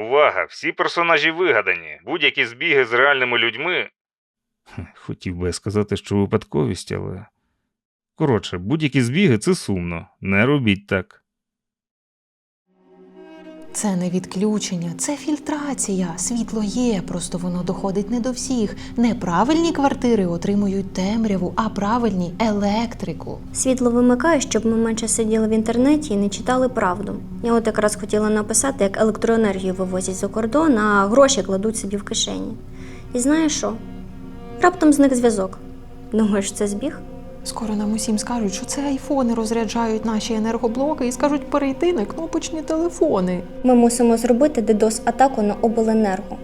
Увага! Всі персонажі вигадані. Будь-які збіги з реальними людьми. Хотів би сказати, що випадковість, але. Коротше, будь-які збіги це сумно. Не робіть так. Це не відключення, це фільтрація. Світло є, просто воно доходить не до всіх. Неправильні квартири отримують темряву, а правильні електрику. Світло вимикаю, щоб ми менше сиділи в інтернеті і не читали правду. Я от якраз хотіла написати, як електроенергію вивозять за кордон, а гроші кладуть собі в кишені. І знаєш що? Раптом зник зв'язок. Думаєш, це збіг? Скоро нам усім скажуть, що це айфони розряджають наші енергоблоки і скажуть перейти на кнопочні телефони. Ми мусимо зробити DDoS-атаку на обленерго.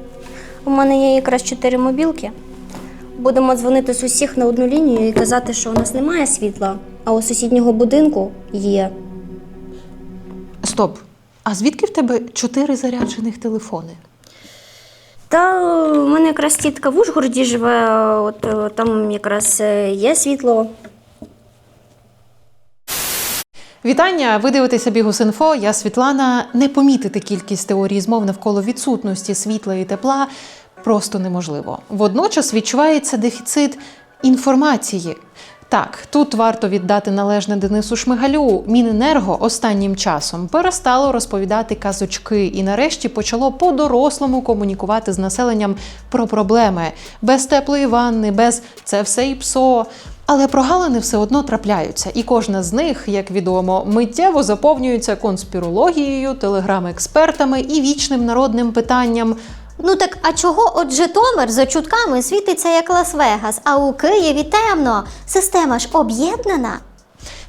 У мене є якраз чотири мобілки. Будемо дзвонити з усіх на одну лінію і казати, що у нас немає світла, а у сусіднього будинку є. Стоп! А звідки в тебе чотири заряджених телефони? Та у мене якраз тітка в Ужгороді живе, от е, там якраз е, є світло. Вітання! Ви дивитеся Бігус.Інфо. Я Світлана. Не помітити кількість теорій змов навколо відсутності світла і тепла просто неможливо. Водночас відчувається дефіцит інформації. Так, тут варто віддати належне Денису Шмигалю. Міненерго останнім часом перестало розповідати казочки і нарешті почало по-дорослому комунікувати з населенням про проблеми без теплої ванни, без це все і псо. Але прогалини все одно трапляються, і кожна з них, як відомо, миттєво заповнюється конспірологією, телеграм-експертами і вічним народним питанням. Ну так а чого от Житомир за чутками світиться як Лас-Вегас, а у Києві темно? Система ж об'єднана.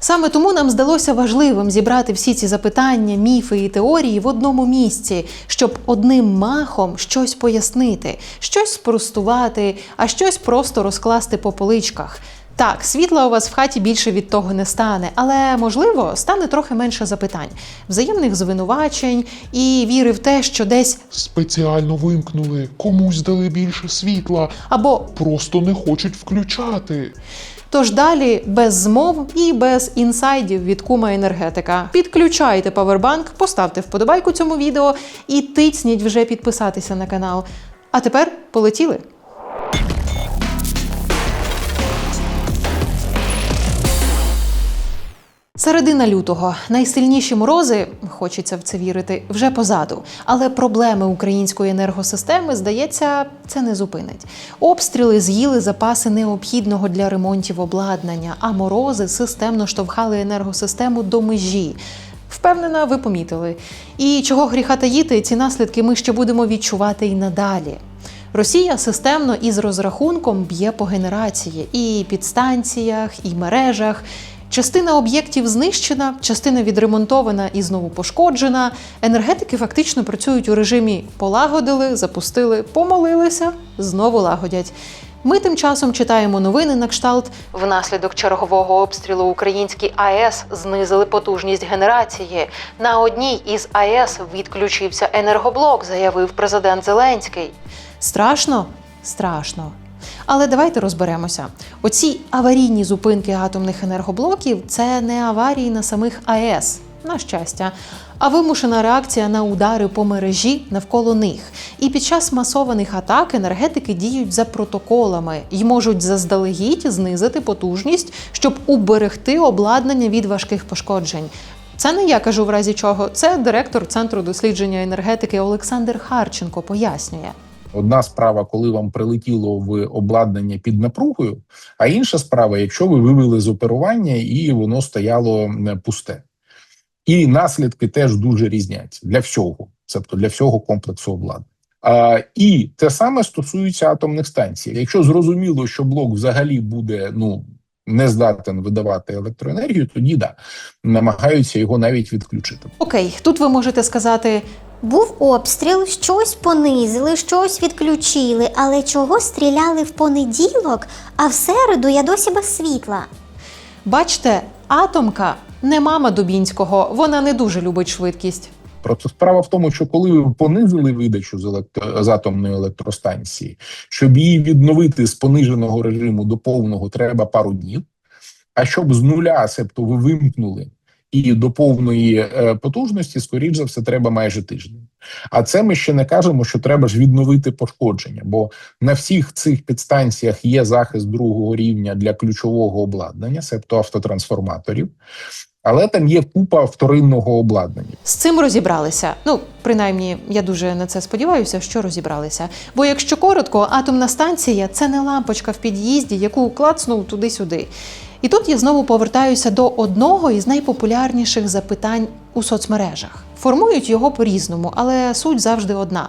Саме тому нам здалося важливим зібрати всі ці запитання, міфи і теорії в одному місці, щоб одним махом щось пояснити, щось спростувати, а щось просто розкласти по поличках. Так, світла у вас в хаті більше від того не стане, але можливо стане трохи менше запитань, взаємних звинувачень і віри в те, що десь Спеціально вимкнули, комусь дали більше світла, або просто не хочуть включати. Тож далі без змов і без інсайдів від кума енергетика. Підключайте павербанк, поставте вподобайку цьому відео і тицніть вже підписатися на канал. А тепер полетіли. Середина лютого найсильніші морози, хочеться в це вірити, вже позаду. Але проблеми української енергосистеми, здається, це не зупинить. Обстріли з'їли запаси необхідного для ремонтів обладнання, а морози системно штовхали енергосистему до межі. Впевнена, ви помітили. І чого гріха таїти, ці наслідки ми ще будемо відчувати і надалі. Росія системно із розрахунком б'є по генерації і підстанціях, і мережах. Частина об'єктів знищена, частина відремонтована і знову пошкоджена. Енергетики фактично працюють у режимі полагодили, запустили, помолилися, знову лагодять. Ми тим часом читаємо новини на кшталт. Внаслідок чергового обстрілу українські АЕС знизили потужність генерації. На одній із АЕС відключився енергоблок, заявив президент Зеленський. Страшно? Страшно. Але давайте розберемося. Оці аварійні зупинки атомних енергоблоків це не аварії на самих АЕС, на щастя, а вимушена реакція на удари по мережі навколо них. І під час масованих атак енергетики діють за протоколами і можуть заздалегідь знизити потужність, щоб уберегти обладнання від важких пошкоджень. Це не я кажу в разі чого. Це директор центру дослідження енергетики Олександр Харченко пояснює. Одна справа, коли вам прилетіло в обладнання під напругою, а інша справа, якщо ви вивели з оперування і воно стояло пусте. І наслідки теж дуже різняться для всього, тобто для всього комплексу обладнання. А, і те саме стосується атомних станцій. Якщо зрозуміло, що блок взагалі буде ну не здатен видавати електроенергію, тоді да намагаються його навіть відключити. Окей, тут ви можете сказати: Був обстріл, щось понизили, щось відключили, але чого стріляли в понеділок, а в середу я досі без світла. бачте, атомка не мама Дубінського, вона не дуже любить швидкість. Просто справа в тому, що коли ви понизили видачу з, електро... з атомної електростанції, щоб її відновити з пониженого режиму до повного, треба пару днів. А щоб з нуля, себто ви вимкнули і до повної е, потужності, скоріш за все, треба майже тиждень. А це ми ще не кажемо, що треба ж відновити пошкодження, бо на всіх цих підстанціях є захист другого рівня для ключового обладнання, себто автотрансформаторів, але там є купа вторинного обладнання. З цим розібралися. Ну, принаймні, я дуже на це сподіваюся, що розібралися. Бо якщо коротко, атомна станція це не лампочка в під'їзді, яку клацнув туди-сюди. І тут я знову повертаюся до одного із найпопулярніших запитань у соцмережах. Формують його по-різному, але суть завжди одна.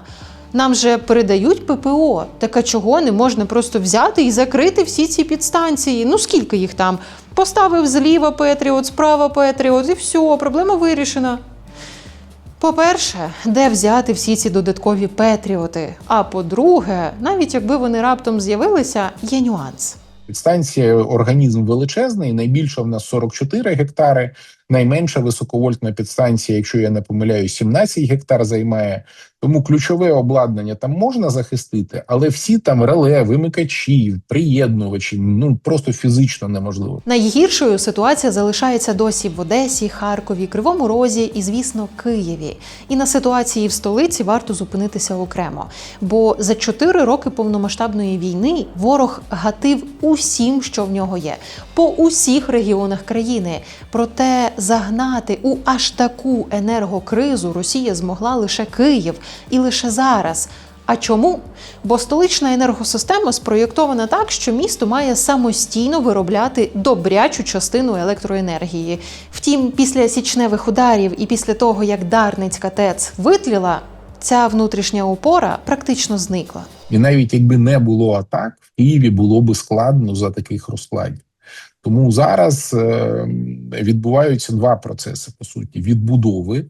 Нам же передають ППО. Так а чого не можна просто взяти і закрити всі ці підстанції? Ну скільки їх там? Поставив зліва Петріот, справа Петріот, і все, проблема вирішена. По-перше, де взяти всі ці додаткові Петріоти? А по-друге, навіть якби вони раптом з'явилися, є нюанс. Підстанція організм величезний, найбільша в нас 44 гектари, найменша високовольтна підстанція, якщо я не помиляюсь, 17 гектар займає. Тому ключове обладнання там можна захистити, але всі там реле, вимикачі, приєднувачі ну просто фізично неможливо. Найгіршою ситуація залишається досі в Одесі, Харкові, Кривому Розі і, звісно, Києві. І на ситуації в столиці варто зупинитися окремо. Бо за чотири роки повномасштабної війни ворог гатив усім, що в нього є, по усіх регіонах країни. Проте загнати у аж таку енергокризу Росія змогла лише Київ і лише зараз. А чому? Бо столична енергосистема спроєктована так, що місто має самостійно виробляти добрячу частину електроенергії. Втім, після січневих ударів і після того, як Дарницька ТЕЦ витліла, ця внутрішня опора практично зникла. І навіть якби не було атак, в Києві було би складно за таких розкладів. Тому зараз е, відбуваються два процеси: по суті: відбудови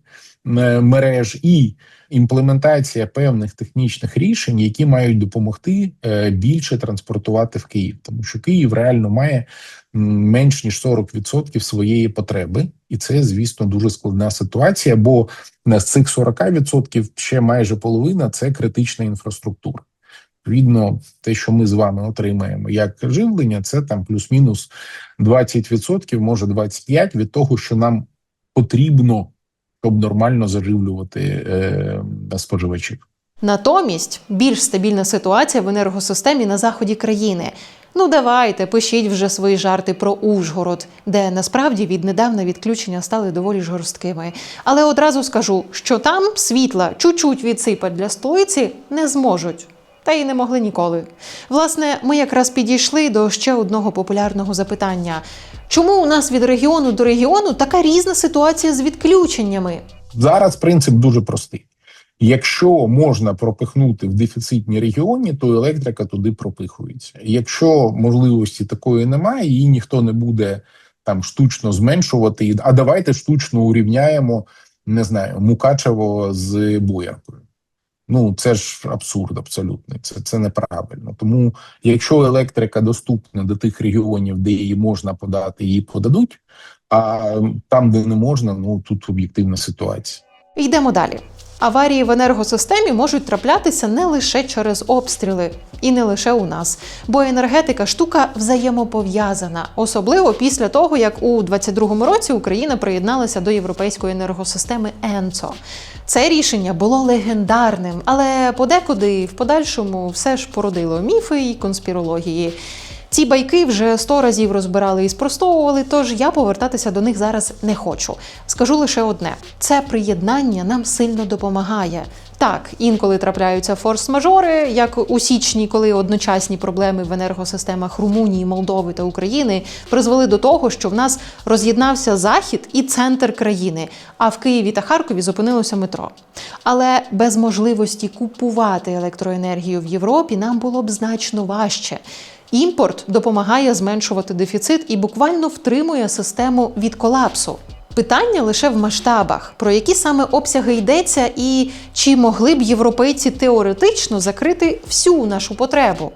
е, мереж і імплементація певних технічних рішень, які мають допомогти е, більше транспортувати в Київ, тому що Київ реально має менш ніж 40% своєї потреби, і це, звісно, дуже складна ситуація. Бо з цих 40% ще майже половина це критична інфраструктура. Відповідно, те, що ми з вами отримаємо як живлення, це там плюс-мінус 20%, може 25% від того, що нам потрібно, щоб нормально заживлювати е, споживачів. Натомість більш стабільна ситуація в енергосистемі на заході країни. Ну давайте, пишіть вже свої жарти про Ужгород, де насправді віднедавна відключення стали доволі жорсткими. Але одразу скажу, що там світла чуть-чуть відсипать для столиці не зможуть. Та й не могли ніколи. Власне, ми якраз підійшли до ще одного популярного запитання: чому у нас від регіону до регіону така різна ситуація з відключеннями? Зараз принцип дуже простий. Якщо можна пропихнути в дефіцитні регіоні, то електрика туди пропихується. Якщо можливості такої немає, її ніхто не буде там штучно зменшувати. А давайте штучно урівняємо, не знаю, Мукачево з Бояркою. Ну це ж абсурд абсолютний. Це, це неправильно. Тому, якщо електрика доступна до тих регіонів, де її можна подати, її подадуть. А там, де не можна, ну тут об'єктивна ситуація. Йдемо далі. Аварії в енергосистемі можуть траплятися не лише через обстріли, і не лише у нас, бо енергетика штука взаємопов'язана, особливо після того, як у 2022 році Україна приєдналася до європейської енергосистеми ЕНЦО. Це рішення було легендарним, але подекуди в подальшому все ж породило міфи і конспірології. Ці байки вже сто разів розбирали і спростовували, тож я повертатися до них зараз не хочу. Скажу лише одне: це приєднання нам сильно допомагає. Так, інколи трапляються форс-мажори, як у січні, коли одночасні проблеми в енергосистемах Румунії, Молдови та України призвели до того, що в нас роз'єднався захід і центр країни, а в Києві та Харкові зупинилося метро. Але без можливості купувати електроенергію в Європі нам було б значно важче. Імпорт допомагає зменшувати дефіцит і буквально втримує систему від колапсу. Питання лише в масштабах, про які саме обсяги йдеться, і чи могли б європейці теоретично закрити всю нашу потребу.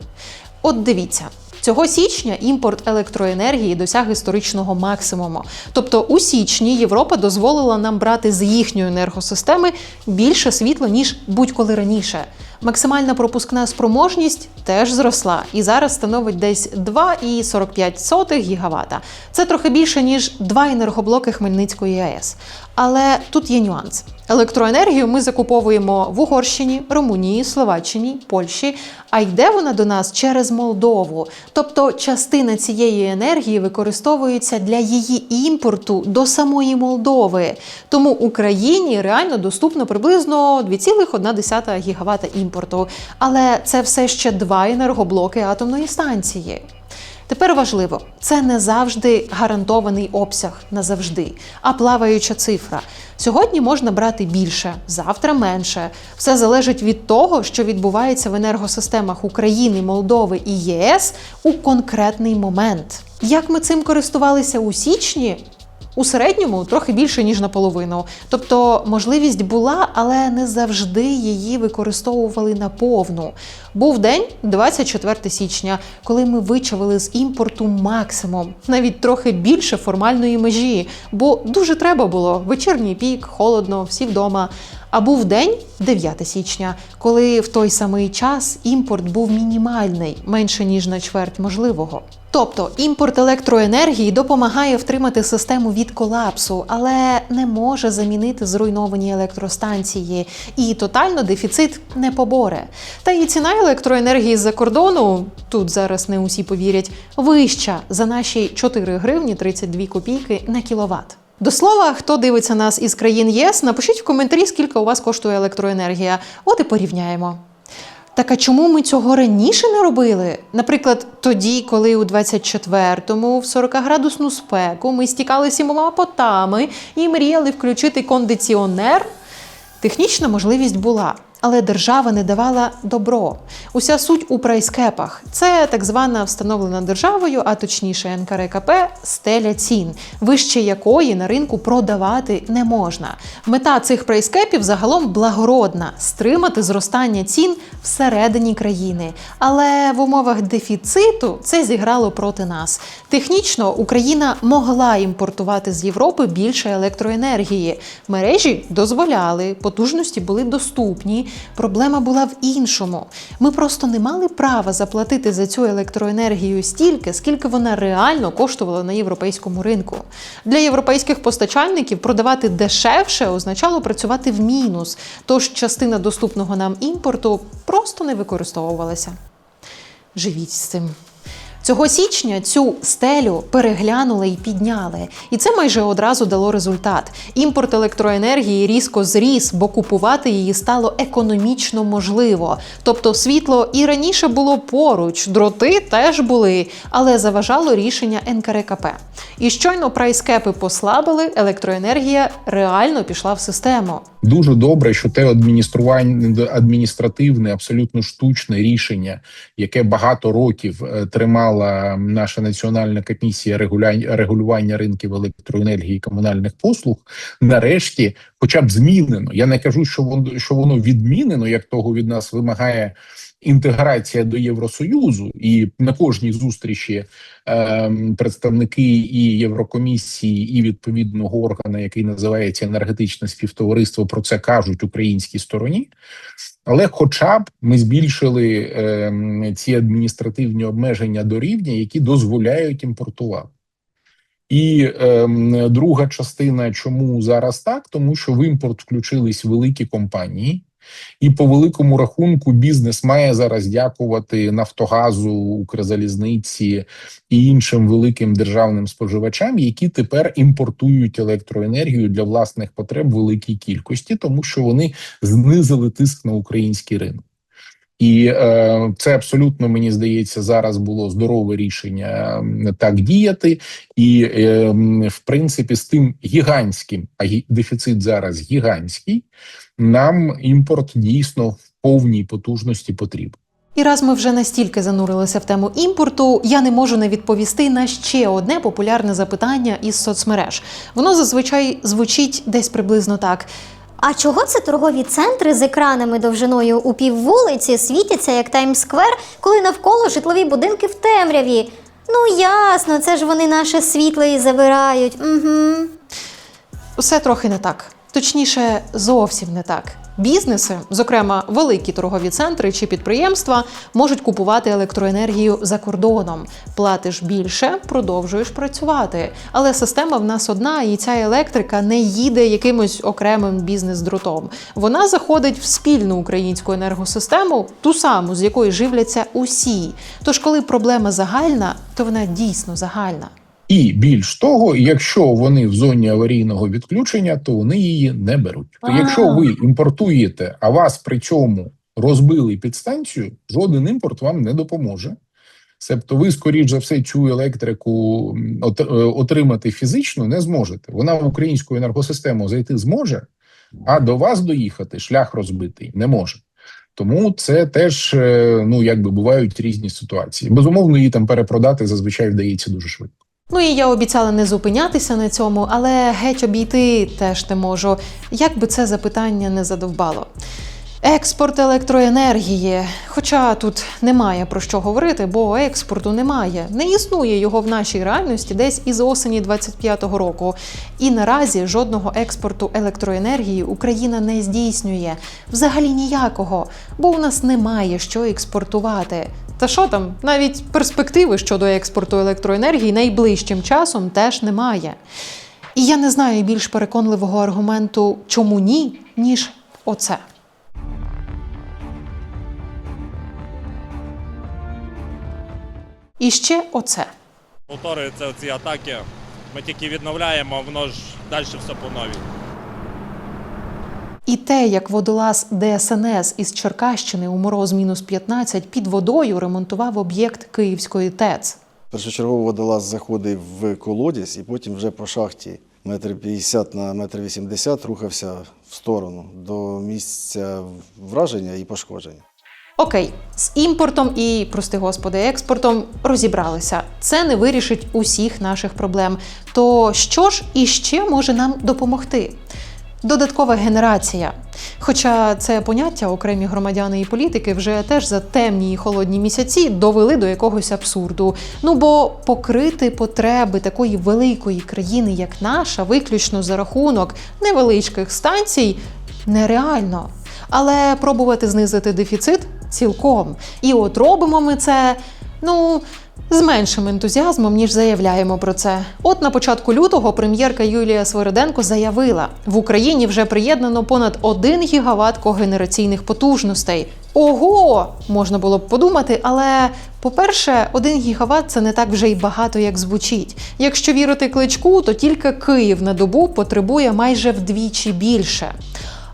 От дивіться, Цього січня імпорт електроенергії досяг історичного максимуму. Тобто у січні Європа дозволила нам брати з їхньої енергосистеми більше світла ніж будь-коли раніше. Максимальна пропускна спроможність теж зросла і зараз становить десь 2,45 ГВт. Це трохи більше ніж два енергоблоки Хмельницької АЕС. Але тут є нюанс. Електроенергію ми закуповуємо в Угорщині, Румунії, Словаччині, Польщі, а йде вона до нас через Молдову. Тобто частина цієї енергії використовується для її імпорту до самої Молдови. Тому Україні реально доступно приблизно 2,1 гігавата імпорту. Але це все ще два енергоблоки атомної станції. Тепер важливо, це не завжди гарантований обсяг назавжди, а плаваюча цифра. Сьогодні можна брати більше, завтра менше. Все залежить від того, що відбувається в енергосистемах України, Молдови і ЄС у конкретний момент. Як ми цим користувалися у січні? У середньому трохи більше ніж наполовину. Тобто можливість була, але не завжди її використовували наповну. Був день 24 січня, коли ми вичавили з імпорту максимум, навіть трохи більше формальної межі, бо дуже треба було вечірній пік, холодно, всі вдома. А був день 9 січня, коли в той самий час імпорт був мінімальний, менше ніж на чверть можливого. Тобто імпорт електроенергії допомагає втримати систему від колапсу, але не може замінити зруйновані електростанції, і тотально дефіцит не поборе. Та і ціна електроенергії з-за кордону тут зараз не усі повірять, вища за наші 4 гривні 32 копійки на кіловат. До слова, хто дивиться нас із країн єС, напишіть в коментарі, скільки у вас коштує електроенергія. От і порівняємо. Так а чому ми цього раніше не робили? Наприклад, тоді, коли у 24-му в 40-градусну спеку ми стікали сімома потами і мріяли включити кондиціонер, технічна можливість була. Але держава не давала добро. Уся суть у прайскепах. Це так звана встановлена державою, а точніше НКРКП, стеля цін, вище якої на ринку продавати не можна. Мета цих прайскепів загалом благородна стримати зростання цін всередині країни. Але в умовах дефіциту це зіграло проти нас. Технічно Україна могла імпортувати з Європи більше електроенергії. Мережі дозволяли, потужності були доступні. Проблема була в іншому. Ми просто не мали права заплатити за цю електроенергію стільки, скільки вона реально коштувала на європейському ринку. Для європейських постачальників продавати дешевше означало працювати в мінус, тож частина доступного нам імпорту просто не використовувалася. Живіть з цим. Цього січня цю стелю переглянули і підняли, і це майже одразу дало результат. Імпорт електроенергії різко зріс, бо купувати її стало економічно можливо. Тобто світло і раніше було поруч, дроти теж були, але заважало рішення НКРКП. І щойно прайскепи послабили, електроенергія реально пішла в систему. Дуже добре, що те адміністрування адміністративне, абсолютно штучне рішення, яке багато років е, тримала наша національна комісія регулювання ринків електроенергії і комунальних послуг, нарешті, хоча б змінено. Я не кажу, що воно що воно відмінено, як того від нас вимагає. Інтеграція до Євросоюзу, і на кожній зустрічі е, представники і Єврокомісії, і відповідного органу, який називається енергетичне співтовариство, про це кажуть українській стороні. Але, хоча б ми збільшили е, ці адміністративні обмеження до рівня, які дозволяють імпортувати. І е, друга частина, чому зараз так, тому що в імпорт включились великі компанії. І по великому рахунку бізнес має зараз дякувати Нафтогазу, Укрзалізниці і іншим великим державним споживачам, які тепер імпортують електроенергію для власних потреб великій кількості, тому що вони знизили тиск на український ринок. І е, це абсолютно мені здається зараз було здорове рішення так діяти, і е, в принципі з тим гігантським, а дефіцит зараз гігантський. Нам імпорт дійсно в повній потужності потрібен. І раз ми вже настільки занурилися в тему імпорту, я не можу не відповісти на ще одне популярне запитання із соцмереж. Воно зазвичай звучить десь приблизно так: А чого це торгові центри з екранами довжиною у піввулиці світяться як Таймс-сквер, коли навколо житлові будинки в темряві? Ну ясно, це ж вони наше світло і забирають. Угу. Усе трохи не так. Точніше, зовсім не так. Бізнеси, зокрема великі торгові центри чи підприємства, можуть купувати електроенергію за кордоном. Платиш більше, продовжуєш працювати. Але система в нас одна, і ця електрика не їде якимось окремим бізнес-дротом. Вона заходить в спільну українську енергосистему, ту саму, з якої живляться усі. Тож, коли проблема загальна, то вона дійсно загальна. І більш того, якщо вони в зоні аварійного відключення, то вони її не беруть. То якщо ви імпортуєте, а вас при цьому розбили підстанцію, жоден імпорт вам не допоможе. Себто, ви, скоріш за все, цю електрику е, отримати фізично не зможете. Вона в українську енергосистему зайти зможе, а до вас доїхати шлях розбитий не може. Тому це теж е, ну якби бувають різні ситуації. Безумовно, її там перепродати зазвичай вдається дуже швидко. Ну і я обіцяла не зупинятися на цьому, але геть обійти теж не можу. Як би це запитання не задовбало. Експорт електроенергії. Хоча тут немає про що говорити, бо експорту немає. Не існує його в нашій реальності десь із осені 25-го року. І наразі жодного експорту електроенергії Україна не здійснює. Взагалі ніякого, бо у нас немає що експортувати. Та що там, навіть перспективи щодо експорту електроенергії найближчим часом теж немає. І я не знаю більш переконливого аргументу, чому ні, ніж оце. І ще оце. повторюються ці атаки. Ми тільки відновляємо, воно ж далі все по новій. І те, як водолаз ДСНС із Черкащини у мороз мінус 15 під водою ремонтував об'єкт Київської ТЕЦ. Першочергово водолаз заходив в колодязь і потім вже по шахті метр 50 на метр 80 рухався в сторону до місця враження і пошкодження. Окей, з імпортом і, прости господи, експортом розібралися. Це не вирішить усіх наших проблем. То що ж іще може нам допомогти? Додаткова генерація. Хоча це поняття окремі громадяни і політики вже теж за темні і холодні місяці довели до якогось абсурду. Ну бо покрити потреби такої великої країни, як наша, виключно за рахунок невеличких станцій, нереально. Але пробувати знизити дефіцит цілком. І от робимо ми це, ну. З меншим ентузіазмом, ніж заявляємо про це. От на початку лютого прем'єрка Юлія Свириденко заявила: в Україні вже приєднано понад 1 гігават когенераційних потужностей. Ого! Можна було б подумати, але по-перше, 1 гігават це не так вже й багато, як звучить. Якщо вірити кличку, то тільки Київ на добу потребує майже вдвічі більше.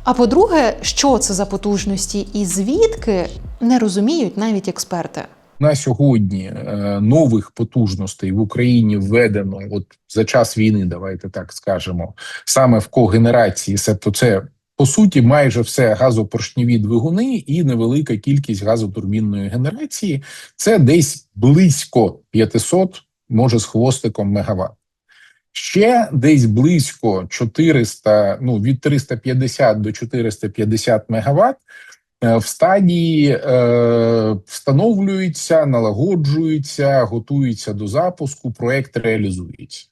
А по-друге, що це за потужності і звідки не розуміють навіть експерти. На сьогодні е, нових потужностей в Україні введено от за час війни, давайте так скажемо, саме в когенерації, себто це по суті майже все газопоршневі двигуни і невелика кількість газотурбінної генерації. Це десь близько 500, може з хвостиком мегаватт. Ще десь близько 400, ну від 350 до 450 мегаватт в стадії е, встановлюються, налагоджуються, готуються до запуску, проект реалізується.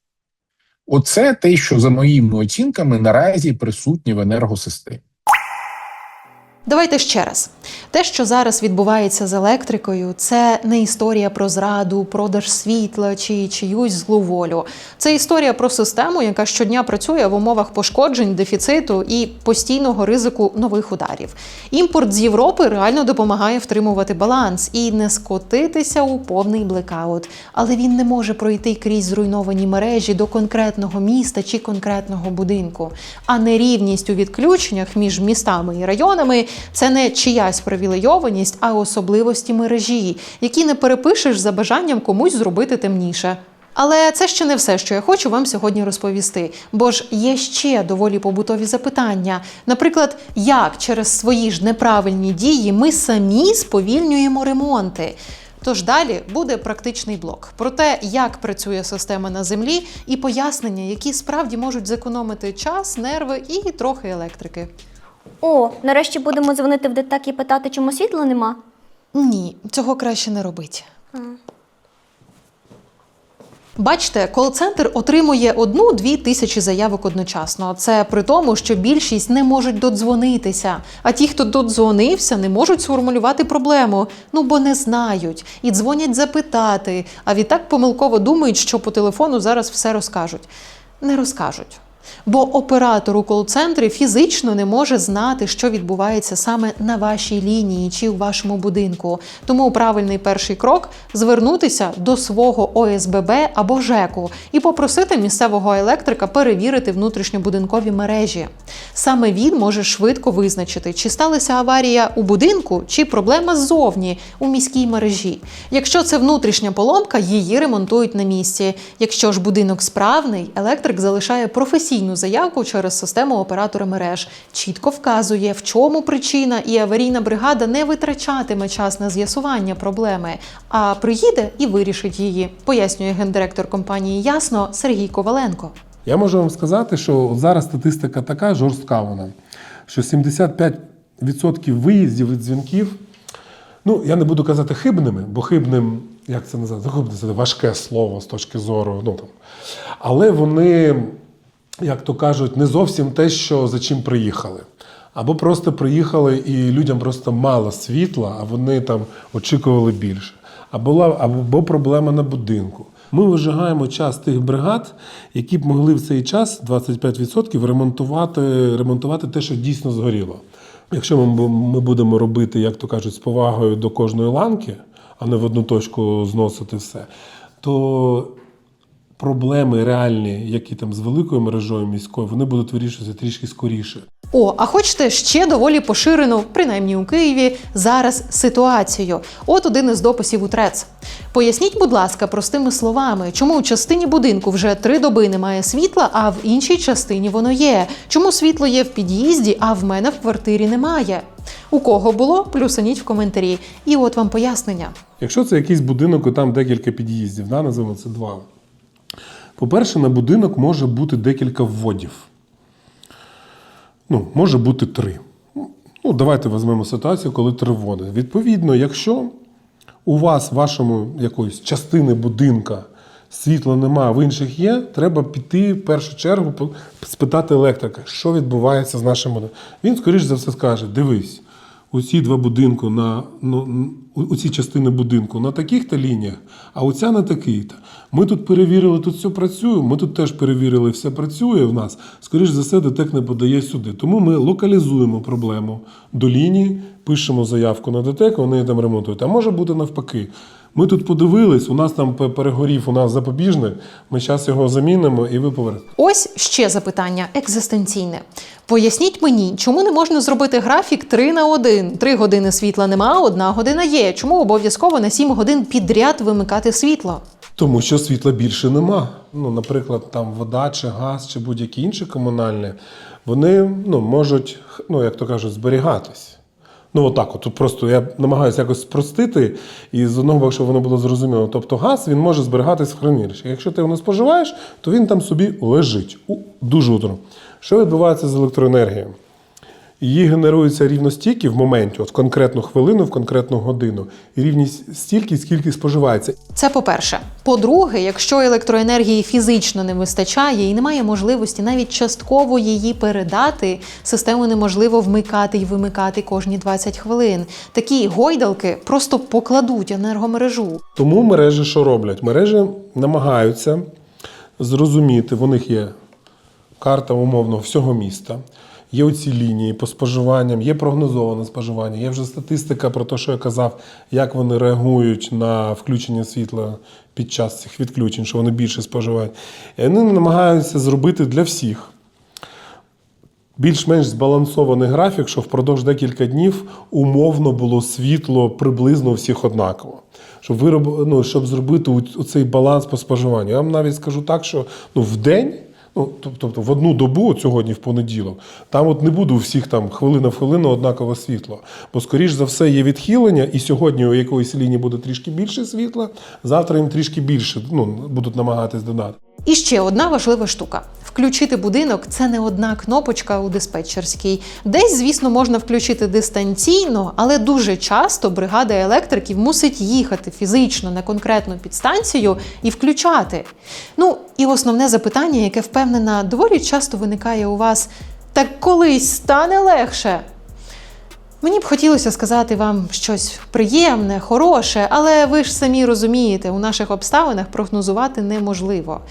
Оце те, що за моїми оцінками наразі присутнє в енергосистемі. Давайте ще раз. Те, що зараз відбувається з електрикою, це не історія про зраду, продаж світла чи чиюсь злу волю. Це історія про систему, яка щодня працює в умовах пошкоджень, дефіциту і постійного ризику нових ударів. Імпорт з Європи реально допомагає втримувати баланс і не скотитися у повний блекаут. Але він не може пройти крізь зруйновані мережі до конкретного міста чи конкретного будинку. А нерівність у відключеннях між містами і районами це не чиясь привілейованість, а особливості мережі, які не перепишеш за бажанням комусь зробити темніше. Але це ще не все, що я хочу вам сьогодні розповісти. Бо ж є ще доволі побутові запитання. Наприклад, як через свої ж неправильні дії ми самі сповільнюємо ремонти. Тож далі буде практичний блок про те, як працює система на землі, і пояснення, які справді можуть зекономити час, нерви і трохи електрики. О, нарешті будемо дзвонити в ДТЕК і питати, чому світла нема. Ні, цього краще не робить. Бачите, кол-центр отримує одну-дві тисячі заявок одночасно. Це при тому, що більшість не можуть додзвонитися. А ті, хто додзвонився, не можуть сформулювати проблему. Ну бо не знають і дзвонять запитати. А відтак помилково думають, що по телефону зараз все розкажуть. Не розкажуть. Бо оператор у кол-центрі фізично не може знати, що відбувається саме на вашій лінії чи у вашому будинку. Тому правильний перший крок звернутися до свого ОСББ або ЖЕКу і попросити місцевого електрика перевірити внутрішньобудинкові мережі. Саме він може швидко визначити, чи сталася аварія у будинку, чи проблема ззовні у міській мережі. Якщо це внутрішня поломка, її ремонтують на місці. Якщо ж будинок справний, електрик залишає професійну заявку через систему оператора мереж, чітко вказує, в чому причина, і аварійна бригада не витрачатиме час на з'ясування проблеми, а приїде і вирішить її, пояснює гендиректор компанії Ясно Сергій Коваленко. Я можу вам сказати, що зараз статистика така жорстка вона, що 75% виїздів від дзвінків, ну я не буду казати хибними, бо хибним, як це називається, хибне це важке слово з точки зору. Ну, там. Але вони, як то кажуть, не зовсім те, що за чим приїхали. Або просто приїхали і людям просто мало світла, а вони там очікували більше. А була або проблема на будинку. Ми вижигаємо час тих бригад, які б могли в цей час 25% ремонтувати, ремонтувати те, що дійсно згоріло. Якщо ми, ми будемо робити, як то кажуть, з повагою до кожної ланки, а не в одну точку зносити все, то проблеми реальні, які там з великою мережою міською, вони будуть вирішуватися трішки скоріше. О, а хочете ще доволі поширену, принаймні у Києві, зараз ситуацію. От один із дописів у ТРЕЦ. Поясніть, будь ласка, простими словами, чому у частині будинку вже три доби немає світла, а в іншій частині воно є. Чому світло є в під'їзді, а в мене в квартирі немає? У кого було, плюсаніть в коментарі. І от вам пояснення. Якщо це якийсь будинок, і там декілька під'їздів, да, називаємо це два. По-перше, на будинок може бути декілька вводів. Ну, може бути три. Ну, давайте візьмемо ситуацію, коли три вводи. Відповідно, якщо у вас, в вашому якоїсь частини будинка світла немає, в інших є, треба піти в першу чергу спитати електрика, що відбувається з нашим будинком. Він, скоріш за все, скаже: дивись, оці два будинку на ну, оці частини будинку на таких-то лініях, а оця на такій-то. Ми тут перевірили, тут все працює. Ми тут теж перевірили, все працює в нас. Скоріше за все, ДТЕК не подає сюди. Тому ми локалізуємо проблему до лінії, пишемо заявку на ДТЕК, вони там ремонтують. А може бути навпаки. Ми тут подивились, у нас там перегорів, у нас запобіжник. Ми зараз його замінимо і ви повернете. Ось ще запитання екзистенційне. Поясніть мені, чому не можна зробити графік 3 на 1? Три години світла нема, одна година є. Чому обов'язково на 7 годин підряд вимикати світло? Тому що світла більше нема. Ну, наприклад, там вода чи газ, чи будь-які інші комунальні, вони ну, можуть, ну, як то кажуть, зберігатись. Ну, отак, от, просто я намагаюся якось спростити, і з одного боку, щоб воно було зрозуміло. Тобто газ він може зберігатись в хранилищі. Якщо ти його не споживаєш, то він там собі лежить у, дуже утро. Що відбувається з електроенергією? Її генерується рівно стільки в моменті, от в конкретну хвилину, в конкретну годину, і рівні стільки, скільки споживається. Це по-перше. По-друге, якщо електроенергії фізично не вистачає і немає можливості навіть частково її передати, систему неможливо вмикати і вимикати кожні 20 хвилин. Такі гойдалки просто покладуть енергомережу. Тому мережі що роблять? Мережі намагаються зрозуміти, в них є карта умовно всього міста. Є оці лінії по споживанням, є прогнозоване споживання, є вже статистика про те, що я казав, як вони реагують на включення світла під час цих відключень, що вони більше споживають. І вони намагаються зробити для всіх більш-менш збалансований графік, що впродовж декілька днів умовно було світло приблизно всіх однаково. Щоб, вироб... ну, щоб зробити цей баланс по споживанню. Я вам навіть скажу так, що ну, в день, Ну, тобто в одну добу, от сьогодні в понеділок, там от не буде у всіх там хвилина в хвилину однакове світло. Бо, скоріш за все, є відхилення, і сьогодні у якоїсь лінії буде трішки більше світла, завтра їм трішки більше ну, будуть намагатись додати. І ще одна важлива штука: включити будинок це не одна кнопочка у диспетчерській. Десь, звісно, можна включити дистанційно, але дуже часто бригада електриків мусить їхати фізично на конкретну підстанцію і включати. Ну і основне запитання, яке впевнена, доволі часто виникає у вас: так колись стане легше. Мені б хотілося сказати вам щось приємне, хороше, але ви ж самі розумієте, у наших обставинах прогнозувати неможливо.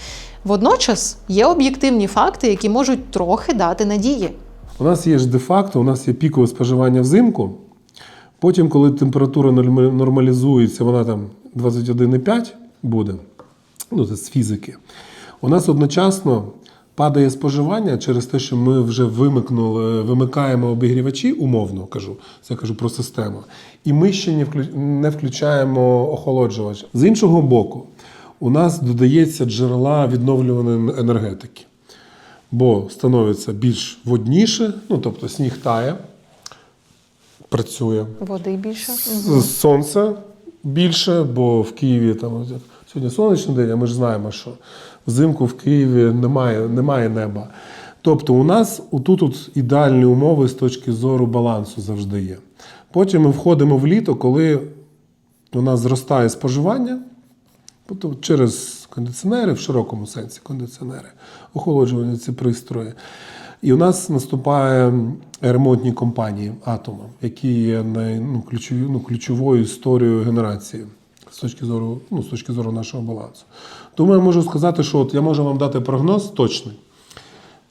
Водночас є об'єктивні факти, які можуть трохи дати надії. У нас є ж де-факто, у нас є пікове споживання взимку. Потім, коли температура нормалізується, вона там 21,5 буде, ну це з фізики. У нас одночасно падає споживання через те, що ми вже вимикнули, вимикаємо обігрівачі, умовно кажу, це я кажу про систему. І ми ще не не включаємо охолоджувач. З іншого боку, у нас додається джерела відновлюваної енергетики бо становиться більш водніше, ну тобто сніг тає, працює. Води більше. Сонце більше, бо в Києві там сьогодні сонячний день, а ми ж знаємо, що взимку в Києві немає, немає неба. Тобто у нас тут от ідеальні умови з точки зору балансу завжди є. Потім ми входимо в літо, коли у нас зростає споживання, Тобто через кондиціонери, в широкому сенсі кондиціонери, охолоджувальні ці пристрої. І у нас наступає ремонтні компанії атома, які є ну, ключові, ну, ключовою історією генерації з точки зору, ну, з точки зору нашого балансу. Тому я можу сказати, що от я можу вам дати прогноз точний.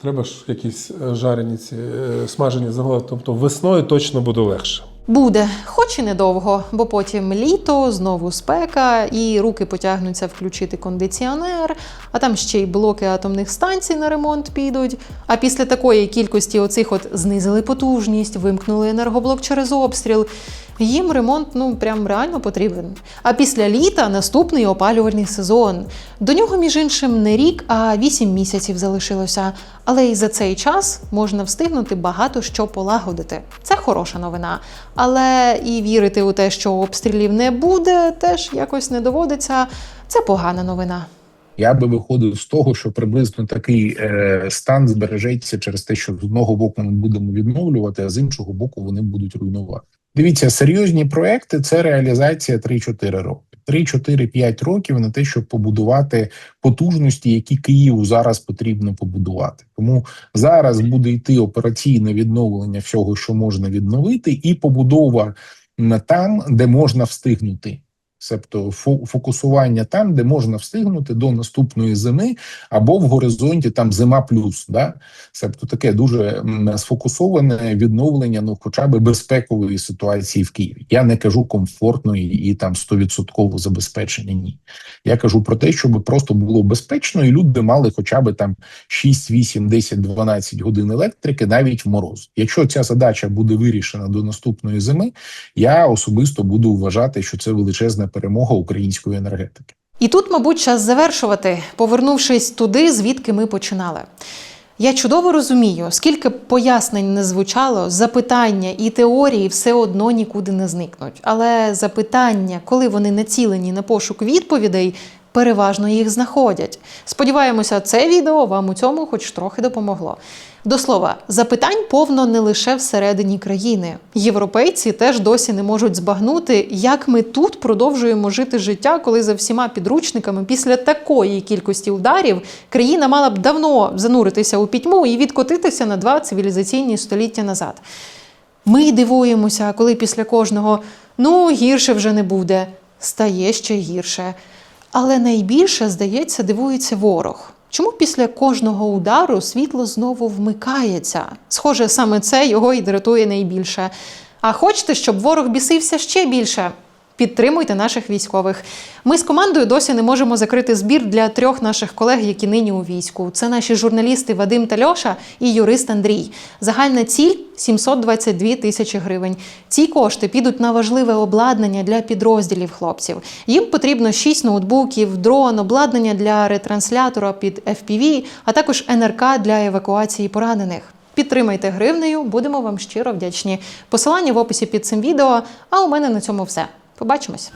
Треба ж якісь е, жарені ці е, смажені заголовки. Тобто весною точно буде легше. Буде, хоч і недовго, бо потім літо, знову спека, і руки потягнуться включити кондиціонер, а там ще й блоки атомних станцій на ремонт підуть. А після такої кількості оцих от знизили потужність, вимкнули енергоблок через обстріл. Їм ремонт ну прям реально потрібен. А після літа наступний опалювальний сезон. До нього, між іншим, не рік, а вісім місяців залишилося. Але і за цей час можна встигнути багато що полагодити. Це хороша новина. Але і вірити у те, що обстрілів не буде, теж якось не доводиться. Це погана новина. Я би виходив з того, що приблизно такий е, стан збережеться через те, що з одного боку ми будемо відновлювати, а з іншого боку вони будуть руйнувати. Дивіться, серйозні проекти це реалізація 3-4 роки. 3-4-5 років на те, щоб побудувати потужності, які Києву зараз потрібно побудувати. Тому зараз буде йти операційне відновлення всього, що можна відновити, і побудова там, де можна встигнути. Себто фокусування там, де можна встигнути до наступної зими, або в горизонті там зима плюс. Да? Себто таке дуже сфокусоване відновлення, ну хоча б безпекової ситуації в Києві. Я не кажу комфортної і там 100% забезпечення. Ні, я кажу про те, щоб просто було безпечно, і люди мали хоча б там 6, 8, 10, 12 годин електрики навіть в мороз. Якщо ця задача буде вирішена до наступної зими, я особисто буду вважати, що це величезна перемога української енергетики. І тут, мабуть, час завершувати, повернувшись туди, звідки ми починали. Я чудово розумію, скільки пояснень не звучало, запитання і теорії все одно нікуди не зникнуть. Але запитання, коли вони націлені на пошук відповідей, переважно їх знаходять. Сподіваємося, це відео вам у цьому хоч трохи допомогло. До слова, запитань повно не лише всередині країни. Європейці теж досі не можуть збагнути, як ми тут продовжуємо жити життя, коли за всіма підручниками після такої кількості ударів країна мала б давно зануритися у пітьму і відкотитися на два цивілізаційні століття назад. Ми дивуємося, коли після кожного ну гірше вже не буде, стає ще гірше. Але найбільше, здається, дивується ворог. Чому після кожного удару світло знову вмикається? Схоже, саме це його і дратує найбільше. А хочете, щоб ворог бісився ще більше? Підтримуйте наших військових. Ми з командою досі не можемо закрити збір для трьох наших колег, які нині у війську. Це наші журналісти Вадим та Льоша і юрист Андрій. Загальна ціль 722 тисячі гривень. Ці кошти підуть на важливе обладнання для підрозділів хлопців. Їм потрібно 6 ноутбуків, дрон, обладнання для ретранслятора під FPV, а також НРК для евакуації поранених. Підтримайте гривнею, будемо вам щиро вдячні. Посилання в описі під цим відео. А у мене на цьому все. Побачимось.